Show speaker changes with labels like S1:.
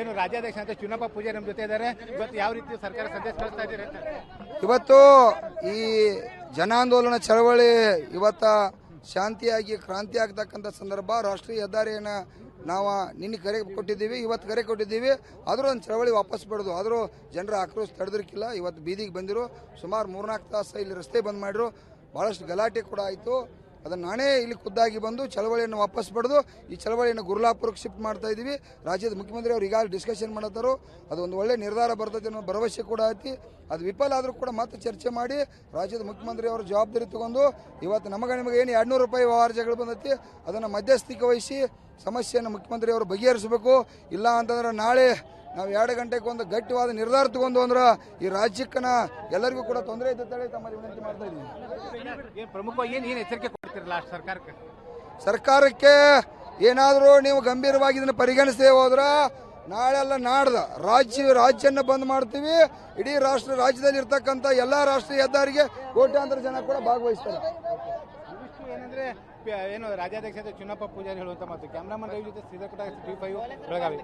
S1: ಏನು ರಾಜ್ಯಾಧ್ಯಕ್ಷ ಅಂತ ಚುನಪ್ಪ ಪೂಜಾರಿ ನಮ್ಮ ಜೊತೆ ಇದ್ದಾರೆ. ಇವತ್ತು ಯಾವ ರೀತಿ ಸರ್ಕಾರ ಸಂದೇಶ ಕಳಿಸ್ತಾ ಇದ್ದೀರಿ ಅಂತ?
S2: ಇವತ್ತು ಈ ಜನಾಂದೋಲನ ಚಳವಳಿ ಇವತ್ತ ಶಾಂತಿಯಾಗಿ ಕ್ರಾಂತಿ ಆಗ್ತಕ್ಕಂಥ ಸಂದರ್ಭ ರಾಷ್ಟ್ರೀಯ ಹೆದ್ದಾರಿಯನ್ನ ನಾವು ನಿನ್ನೆ ಕರೆ ಕೊಟ್ಟಿದ್ದೀವಿ, ಇವತ್ತು ಕರೆ ಕೊಟ್ಟಿದ್ದೀವಿ. ಆದರೂ ಒಂದು ಚಳವಳಿ ವಾಪಸ್ ಬಿಡೋದು ಆದರೂ ಜನರ ಆಕ್ರೋಶ ತಡೆದಿರ್ಕಿಲ್ಲ. ಇವತ್ತು ಬೀದಿಗೆ ಬಂದಿರು. ಸುಮಾರು ಮೂರ್ನಾಲ್ಕು ತಾಸು ಇಲ್ಲಿ ರಸ್ತೆ ಬಂದ್ ಮಾಡಿರು. ಭಾಳಷ್ಟು ಗಲಾಟೆ ಕೂಡ ಆಯಿತು. ಅದನ್ನು ನಾನೇ ಇಲ್ಲಿ ಖುದ್ದಾಗಿ ಬಂದು ಚಳವಳಿಯನ್ನು ವಾಪಸ್ ಪಡೆದು ಈ ಚಳವಳಿಯನ್ನು ಗುರುಲಾಪುರಕ್ಕೆ ಶಿಫ್ಟ್ ಮಾಡ್ತಾ ಇದ್ದೀವಿ. ರಾಜ್ಯದ ಮುಖ್ಯಮಂತ್ರಿ ಅವರು ಈಗಾಗಲೇ ಡಿಸ್ಕಷನ್ ಮಾಡತ್ತಾರೋ ಅದು ಒಂದು ಒಳ್ಳೆ ನಿರ್ಧಾರ ಬರ್ತೈತೆ ಅನ್ನೋ ಭರವಸೆ ಕೂಡ ಐತಿ. ಅದು ವಿಫಲ ಆದರೂ ಕೂಡ ಮತ್ತೆ ಚರ್ಚೆ ಮಾಡಿ ರಾಜ್ಯದ ಮುಖ್ಯಮಂತ್ರಿ ಅವರ ಜವಾಬ್ದಾರಿ ತಗೊಂಡು ಇವತ್ತು ನಮಗೆ ನಿಮಗೆ ಏನು ಎರಡ್ನೂರು ರೂಪಾಯಿ ವ್ಯವಹಾರಗಳು ಬಂದೈತಿ, ಅದನ್ನು ಮಧ್ಯಸ್ಥಿಕೆ ವಹಿಸಿ ಸಮಸ್ಯೆಯನ್ನು ಮುಖ್ಯಮಂತ್ರಿ ಅವರು ಬಗೆಹರಿಸಬೇಕು. ಇಲ್ಲ ಅಂತಂದ್ರೆ ನಾಳೆ ನಾವು ಎರಡು ಗಂಟೆಗೆ ಒಂದು ಗಟ್ಟಿವಾದ ನಿರ್ಧಾರ ತಗೊಂಡು ಅಂದ್ರೆ ಈ ರಾಜ್ಯಕ್ಕನ ಎಲ್ಲರಿಗೂ ಕೂಡ ತೊಂದರೆ ಇದ್ದ ತಮ್ಮಲ್ಲಿ ವಿನಂತಿ ಮಾಡ್ತಾ ಇದ್ದೀವಿ
S1: ಏನು ಪ್ರಮುಖವಾಗಿ ಏನು ಏನು ಎಚ್ಚರಿಕೆ ಕೊಡ್ತಿರಲ್ಲ ಸರ್ಕಾರಕ್ಕೆ?
S2: ಸರ್ಕಾರಕ್ಕೆ ಏನಾದರೂ ನೀವು ಗಂಭೀರವಾಗಿ ಇದನ್ನು ಪರಿಗಣಿಸದೆ ಹೋದ್ರ ನಾಳೆಲ್ಲ ನಾಡ್ದ ರಾಜ್ಯ ರಾಜ್ಯನ ಬಂದ್ ಮಾಡ್ತೀವಿ. ಇಡೀ ರಾಷ್ಟ್ರ ರಾಜ್ಯದಲ್ಲಿ ಇರ್ತಕ್ಕಂಥ ಎಲ್ಲಾ ರಾಷ್ಟ್ರೀಯ ಹೆದ್ದಾರಿಗೆ ಕೋಟ್ಯಾಂತರ ಜನ ಕೂಡ ಭಾಗವಹಿಸ್ತಾರೆ.
S1: ಏನಂದ್ರೆ ಏನು ರಾಜ್ಯಾಧ್ಯಕ್ಷ ಚುನ್ನಪ್ಪ ಪೂಜಾರಿ ಹೇಳುವಂತ ಮಾತು. ಕ್ಯಾಮ್ರಾಮನ್ ರವಿ ಜೊತೆ ಕುಟ ಟಿ ಫೈವ್ ಬೆಳಗಾವಿ